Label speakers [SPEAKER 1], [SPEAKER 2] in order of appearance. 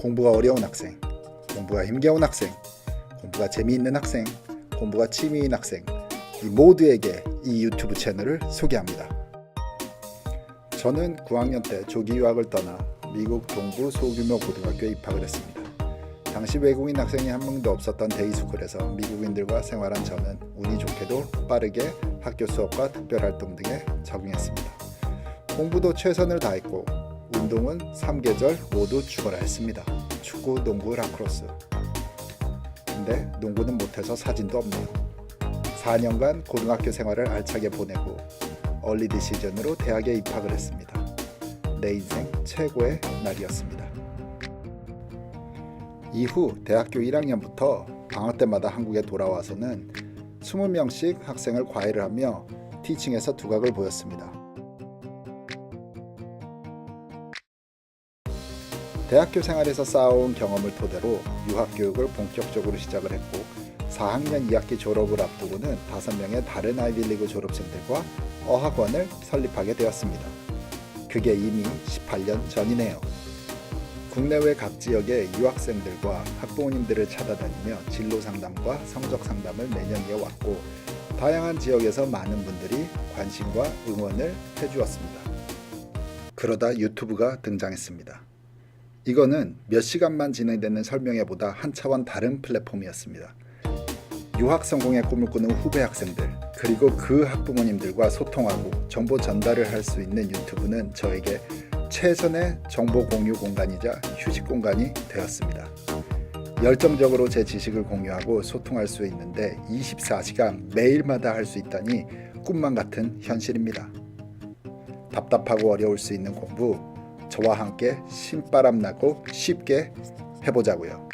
[SPEAKER 1] 공부가 어려운 학생, 공부가 힘겨운 학생, 공부가 재미있는 학생, 공부가 취미인 학생, 이 모두에게 이 유튜브 채널을 소개합니다. 저는 9학년 때 조기 유학을 떠나 미국 동부 소규모 고등학교에 입학을 했습니다. 당시 외국인 학생이 한 명도 없었던 데이스쿨에서 미국인들과 생활한 저는 운이 좋게도 빠르게 학교 수업과 특별활동 등에 적응했습니다. 공부도 최선을 다했고 운동은 3계절 모두 죽어라 했습니다. 축구, 농구, 라크로스. 근데 농구는 못해서 사진도 없네요. 4년간 고등학교 생활을 알차게 보내고 얼리드 시즌으로 대학에 입학을 했습니다. 내 인생 최고의 날이었습니다. 이후 대학교 1학년부터 방학 때마다 한국에 돌아와서는 20명씩 학생을 과외를 하며 티칭에서 두각을 보였습니다. 대학교 생활에서 쌓아온 경험을 토대로 유학 교육을 본격적으로 시작을 했고 4학년 2학기 졸업을 앞두고는 5명의 다른 아이비리그 졸업생들과 어학원을 설립하게 되었습니다. 그게 이미 18년 전이네요. 국내외 각 지역의 유학생들과 학부모님들을 찾아다니며 진로 상담과 성적 상담을 매년 이어왔고 다양한 지역에서 많은 분들이 관심과 응원을 해주었습니다. 그러다 유튜브가 등장했습니다. 이거는 몇 시간만 진행되는 설명회보다 한 차원 다른 플랫폼이었습니다. 유학 성공의 꿈을 꾸는 후배 학생들 그리고 그 학부모님들과 소통하고 정보 전달을 할 수 있는 유튜브는 저에게 최선의 정보 공유 공간이자 휴식 공간이 되었습니다. 열정적으로 제 지식을 공유하고 소통할 수 있는데 24시간 매일마다 할 수 있다니 꿈만 같은 현실입니다. 답답하고 어려울 수 있는 공부 저와 함께 신바람 나고 쉽게 해보자고요.